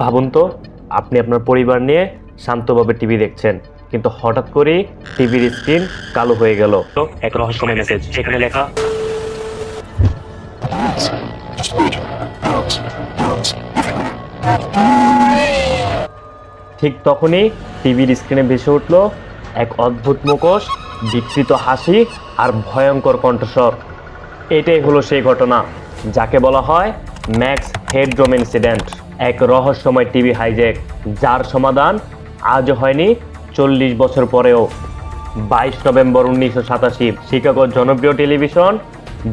ভাবুন তো আপনি আপনার পরিবার নিয়ে শান্তভাবে টিভি দেখছেন কিন্তু হঠাৎ করেই টিভির স্ক্রিন কালো হয়ে গেল। এক রহস্যময় মেসেজ সেখানে লেখা ঠিক তখনই টিভির স্ক্রিনে ভেসে উঠল এক অদ্ভুত মুখোশ বিকৃত হাসি আর ভয়ঙ্কর কণ্ঠস্বর। এটাই হলো সেই ঘটনা যাকে বলা হয় ম্যাক্স হেড হেডড্রোম ইনসিডেন্ট এক রহস্যময় টিভি হাইজ্যাক, যার সমাধান আজও হয়নি চল্লিশ বছর পরেও। বাইশ নভেম্বর উনিশশো সাতাশি শিকাগোর জনপ্রিয় টেলিভিশন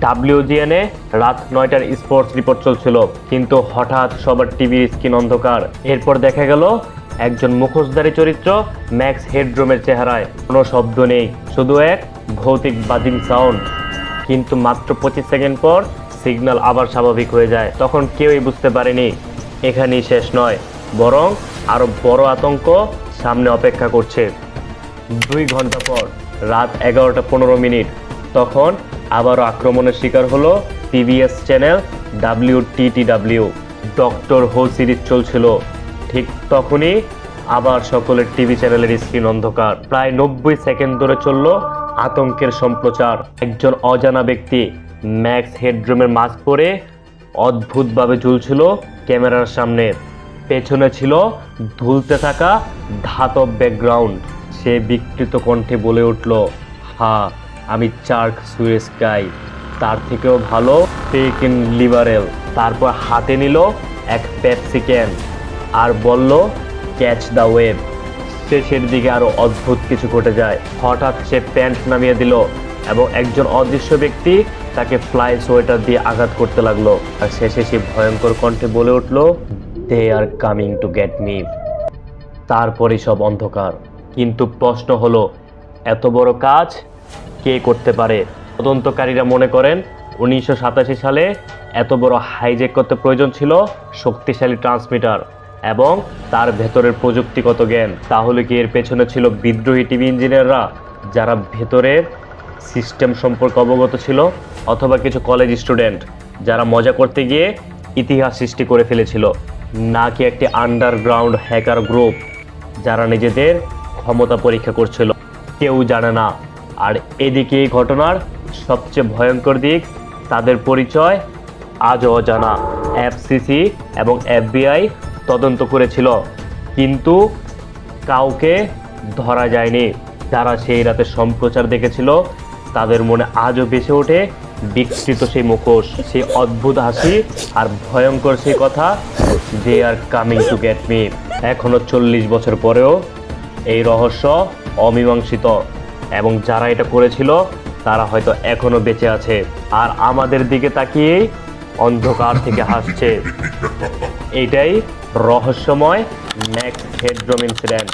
ডাব্লিউজিএনএ রাত নয়টার স্পোর্টস রিপোর্ট চলছিল, কিন্তু হঠাৎ সবার টিভির স্ক্রিন অন্ধকার। এরপর দেখা গেল একজন মুখোশধারী চরিত্র ম্যাক্স হেডরুমের চেহারায়। কোনো শব্দ নেই, শুধু এক ভৌতিক বাজিং সাউন্ড। কিন্তু মাত্র পঁচিশ সেকেন্ড পর সিগন্যাল আবার স্বাভাবিক হয়ে যায়, তখন কেউই বুঝতে পারেনি এখানেই শেষ নয়, বরং আরও বড় আতঙ্ক সামনে অপেক্ষা করছে। দুই ঘণ্টা পর, রাত এগারোটা পনেরো মিনিট, তখন আবারও আক্রমণের শিকার হলো টিভিএস চ্যানেল ডাব্লিউ টিটিডাব্লিউ ডক্টর হো সিরিজ চলছিল। ঠিক তখনই আবার সকলের টিভি চ্যানেলের স্ক্রিন অন্ধকার। প্রায় নব্বই সেকেন্ড ধরে চলল আতঙ্কের সম্প্রচার। একজন অজানা ব্যক্তি ম্যাক্স হেডরুমের মাস্ক পরে অদ্ভুতভাবে ঝুলছিল ক্যামেরার সামনে পেছনে ছিল ধুলতে থাকা ধাতব ব্যাকগ্রাউন্ড সে বিকৃত কণ্ঠে বলে উঠল, হা, আমি চার্ক সুয়েস গাই তার থেকেও ভালো ফেক ইন লিবারেল তারপর হাতে নিল এক পেপসি ক্যান আর বলল ক্যাচ দ্য ওয়েব শেষের দিকে আরও অদ্ভুত কিছু ঘটে যায়। হঠাৎ সে প্যান্ট নামিয়ে দিল এবং একজন অদৃশ্য ব্যক্তি তাকে ফ্লাই সোয়েটার দিয়ে আঘাত করতে লাগল। আর শেষে সে ভয়ঙ্কর কণ্ঠে বলে উঠল they are coming to get me তারপরে সব অন্ধকার। কিন্তু প্রশ্ন হলো, এত বড় কাজ কে করতে পারে? তদন্তকারীরা মনে করেন, উনিশশো সাতাশি সালে এত বড় হাইজেক করতে প্রয়োজন ছিল শক্তিশালী ট্রান্সমিটার এবং তার ভেতরের প্রযুক্তিগত জ্ঞান। তাহলে কি এর পেছনে ছিল বিদ্রোহী টিভি ইঞ্জিনিয়াররা যারা ভেতরের সিস্টেম সম্পর্কে অবগত ছিল, অথবা কিছু কলেজ স্টুডেন্ট যারা মজা করতে গিয়ে ইতিহাস সৃষ্টি করে ফেলেছিল, নাকি একটি আন্ডারগ্রাউন্ড হ্যাকার গ্রুপ যারা নিজেদের ক্ষমতা পরীক্ষা করছিল, কেউ জানে না। আর এদিকে এই ঘটনার সবচেয়ে ভয়ঙ্কর দিক, তাদের পরিচয় আজও অজানা। এফসিসি এবং এফবিআই তদন্ত করেছিল, কিন্তু কাউকে ধরা যায়নি। যারা সেই রাতে সম্প্রচার দেখেছিল তাদের মনে আজও ভেসে ওঠে। বিকৃত সেই মুখোশ, সেই অদ্ভুত হাসি আর ভয়ঙ্কর সেই কথা they are coming to get me এখনও চল্লিশ বছর পরেও এই রহস্য অমীমাংসিত। এবং যারা এটা করেছিল, তারা হয়তো এখনও বেঁচে আছে। আর আমাদের দিকে তাকিয়েই অন্ধকার থেকে হাসছে। এটাই রহস্যময় ম্যাক্স হেডরোম ইনসিডেন্ট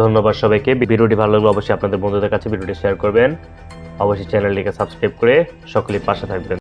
ধন্যবাদ সবাইকে। ভিডিওটি ভালো লাগলে অবশ্যই আপনাদের বন্ধুদের কাছে ভিডিওটি শেয়ার করবেন। অবশ্যই চ্যানেলটিকে সাবস্ক্রাইব করে সকলেই পাশে থাকবেন।